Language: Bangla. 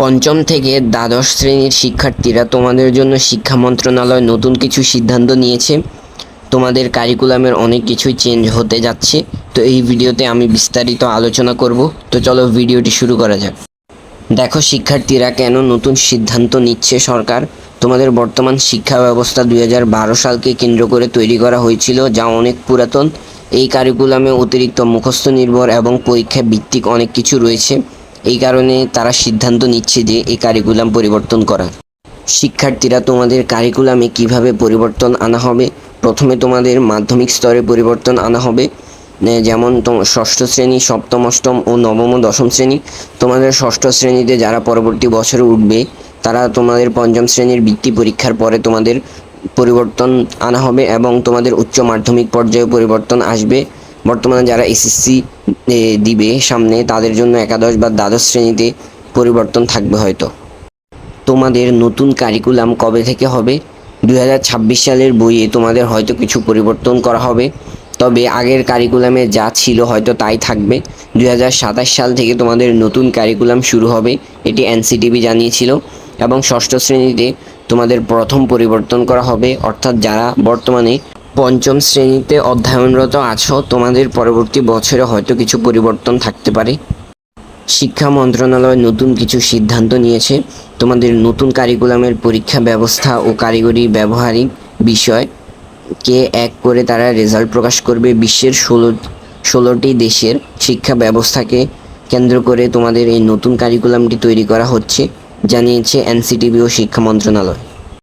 পঞ্চম থেকে দ্বাদশ শ্রেণির শিক্ষার্থীরা তোমাদের জন্য শিক্ষা মন্ত্রণালয় নতুন কিছু সিদ্ধান্ত নিয়েছে। তোমাদের কারিকুলামের অনেক কিছুই চেঞ্জ হতে যাচ্ছে। তো এই ভিডিওতে আমি বিস্তারিত আলোচনা করব। তো চলো ভিডিওটি শুরু করা যাক। দেখো, শিক্ষার্থীরা কেন নতুন সিদ্ধান্ত নিচ্ছে সরকার? তোমাদের বর্তমান শিক্ষা ব্যবস্থা দু হাজার বারো সালকে কেন্দ্র করে তৈরি করা হয়েছিল, যা অনেক পুরাতন। এই কারিকুলামে অতিরিক্ত মুখস্থ নির্ভর এবং পরীক্ষা ভিত্তিক অনেক কিছু রয়েছে। এই কারণে তারা সিদ্ধান্ত নিচ্ছে যে এই কারিকুলাম পরিবর্তন করা। শিক্ষার্থীরা তোমাদের কারিকুলামে কীভাবে পরিবর্তন আনা হবে? প্রথমে তোমাদের মাধ্যমিক স্তরে পরিবর্তন আনা হবে। যেমন ষষ্ঠ শ্রেণি, সপ্তম, অষ্টম ও নবম ও দশম শ্রেণি। তোমাদের ষষ্ঠ শ্রেণীতে যারা পরবর্তী বছরে উঠবে, তারা তোমাদের পঞ্চম শ্রেণির বৃত্তি পরীক্ষার পরে তোমাদের পরিবর্তন আনা হবে এবং তোমাদের উচ্চ মাধ্যমিক পর্যায়ে পরিবর্তন আসবে। বর্তমানে যারা এসএসসি দিবে সামনে, তাদের জন্য একাদশ বা দ্বাদশ শ্রেণীতে পরিবর্তন থাকবে হয়তো। তোমাদের নতুন কারিকুলাম কবে থেকে হবে? দু হাজার ছাব্বিশ সালের বইয়ে তোমাদের হয়তো কিছু পরিবর্তন করা হবে। তবে আগের কারিকুলামে যা ছিল হয়তো তাই থাকবে। দুই হাজার সাতাশ সাল থেকে তোমাদের নতুন কারিকুলাম শুরু হবে, এটি এনসিটিভি জানিয়েছিল। এবং ষষ্ঠ শ্রেণীতে তোমাদের প্রথম পরিবর্তন করা হবে, অর্থাৎ যারা বর্তমানে পঞ্চম শ্রেণীতে অধ্যয়নরত আছো, তোমাদের পরবর্তী বছরে হয়তো কিছু পরিবর্তন থাকতে পারে। শিক্ষা মন্ত্রণালয় নতুন কিছু সিদ্ধান্ত নিয়েছে। তোমাদের নতুন কারিকুলামের পরীক্ষা ব্যবস্থা ও কারিগরি ব্যবহারিক বিষয় কে এক করে তারা রেজাল্ট প্রকাশ করবে বিশ্বের ষোলো, ষোলোটি দেশের শিক্ষা ব্যবস্থাকে কেন্দ্র করে তোমাদের এই নতুন কারিকুলামটি তৈরি করা হচ্ছে, জানিয়েছে এনসিটিভি ও শিক্ষা মন্ত্রণালয়।